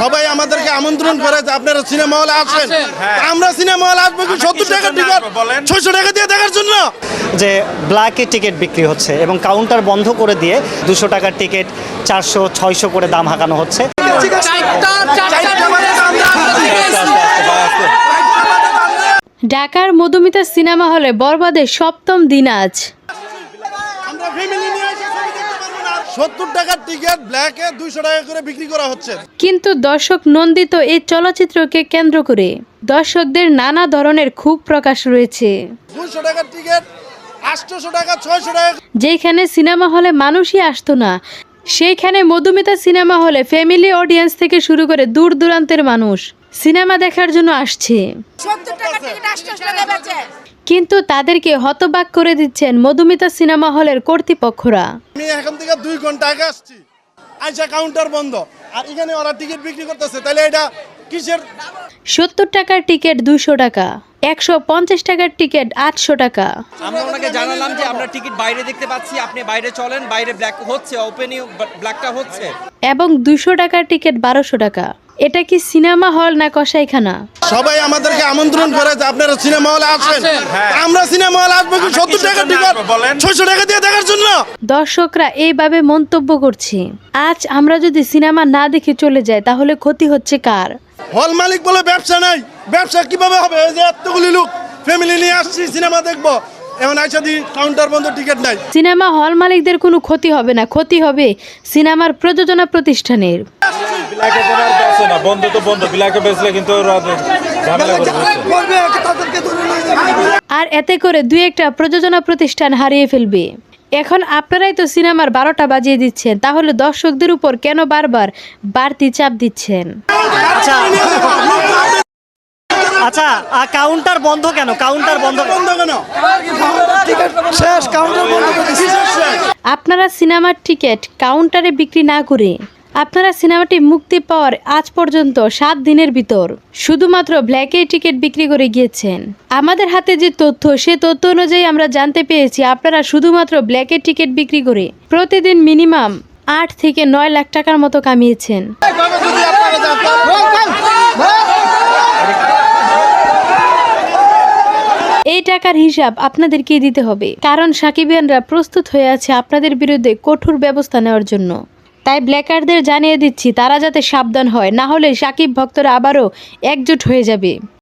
সবাই আমাদেরকে আমন্ত্রণ করে যে আপনারা সিনেমা হলে আসেন। তা আমরা সিনেমা হলে আসব কি সত্তর টাকা টিকিট? ছয়শো টাকা দিয়ে দেখার জন্য? যে ব্ল্যাকে টিকিট বিক্রি হচ্ছে এবং কাউন্টার বন্ধ করে দিয়ে দুশো টাকার টিকিট চারশো ছয়শো করে দাম হাঁকানো হচ্ছে। ঢাকার মধুমিতা সিনেমা হলে বরবাদের সপ্তম দিন আজ আমরা ফ্যামিলি নিয়ে এসে ছবি দেখতে পারব না সত্তর টাকার টিকিট ব্ল্যাকে দুইশো টাকা করে বিক্রি করা হচ্ছে। কিন্তু দর্শক নন্দিত এই চলচ্চিত্রকে কেন্দ্র করে দর্শকদের নানা ধরনের ক্ষোভ প্রকাশ রয়েছে। দুইশো টাকার টিকিট আটশোশো টাকা ছয়শো টাকা যেখানে সিনেমা হলে মানুষই আসতো না সেইখানে মধুমিতা সিনেমা হলে ফ্যামিলি অডিয়েন্স থেকে শুরু করে দূর দূরান্তের মানুষ সিনেমা দেখার জন্য আসছে। কিন্তু তাদেরকে হতবাক করে দিচ্ছেন মধুমিতা সিনেমা হলের কর্তৃপক্ষরা। আমি এখান থেকে দুই ঘণ্টা আগে আসছি। আইসা কাউন্টার বন্ধ। আর এখানে ওরা টিকিট বিক্রি করতেছে। তাহলে এটা কিসের? সত্তর টাকার টিকিট দুশো টাকা। একশো পঞ্চাশ টাকার টিকিট আটশো টাকা। আমরা ওনাকে জানালাম যে আমরা টিকিট বাইরে দেখতে পাচ্ছি। আপনি বাইরে চলেন। বাইরে ব্ল্যাক হচ্ছে ওপেনিং ব্ল্যাকটা হচ্ছে। এবং দুশো টাকার টিকিট বারোশো টাকা। এটা কি সিনেমা হল না কসাইখানা? সবাই আমাদেরকে আমন্ত্রণ করে যে আপনারা সিনেমা হলে আসেন। আমরা সিনেমা হলে আসব কি? সত্তর টাকা টিকিট ছয়শো টাকা দিয়ে দেখার জন্য। দর্শকরা এইভাবে মন্তব্য করছে। আজ আমরা যদি সিনেমা না দেখে চলে যাই তাহলে ক্ষতি হচ্ছে কার? হল মালিক বলে ব্যবসা নাই। ব্যবসা কীভাবে হবে? এই যে এতগুলি লোক ফ্যামিলি নিয়ে আসছি সিনেমা দেখব। এখন আইসা দি কাউন্টার বন্ধ টিকিট নাই। সিনেমা হল মালিকদের কোনো ক্ষতি হবে না। ক্ষতি হবে সিনেমার প্রযোজনা প্রতিষ্ঠানের। আর না বন্ধ তো বন্ধ ব্ল্যাকে বেচলে কিন্তু ঝামেলা করবে আর এতে করে দুই একটা প্রযোজনা প্রতিষ্ঠান হারিয়ে ফেলবে। এখন আপনারাই তো সিনেমার বারোটা বাজিয়ে দিচ্ছেন তাহলে দর্শকদের উপর কেন বারবার বাড়তি চাপ দিচ্ছেন? আচ্ছা। আচ্ছা আ, কাউন্টার বন্ধ কেন? কাউন্টার বন্ধ কেন? বন্ধ কেন? আপনারা সিনেমার টিকিট কাউন্টারে বিক্রি না করে আপনারা সিনেমাটি মুক্তি পাওয়ার আজ পর্যন্ত সাত দিনের ভিতর শুধুমাত্র ব্ল্যাকে টিকিট বিক্রি করে গিয়েছেন। আমাদের হাতে যে তথ্য, সে তথ্য অনুযায়ী আমরা জানতে পেরেছি আপনারা শুধুমাত্র ব্ল্যাকে টিকিট বিক্রি করে প্রতিদিন মিনিমাম আট থেকে নয় লাখ টাকার মতো কামিয়েছেন। এই টাকার হিসাব আপনাদেরকেই দিতে হবে, কারণ সাকিবিয়ানরা প্রস্তুত হয়ে আছে আপনাদের বিরুদ্ধে কঠোর ব্যবস্থা নেওয়ার জন্য। তাই ব্ল্যাকারদের জানিয়ে দিচ্ছি, তারা যাতে সাবধান হয়, না হলে সাকিব ভক্তরা আবারও একজোট হয়ে যাবে।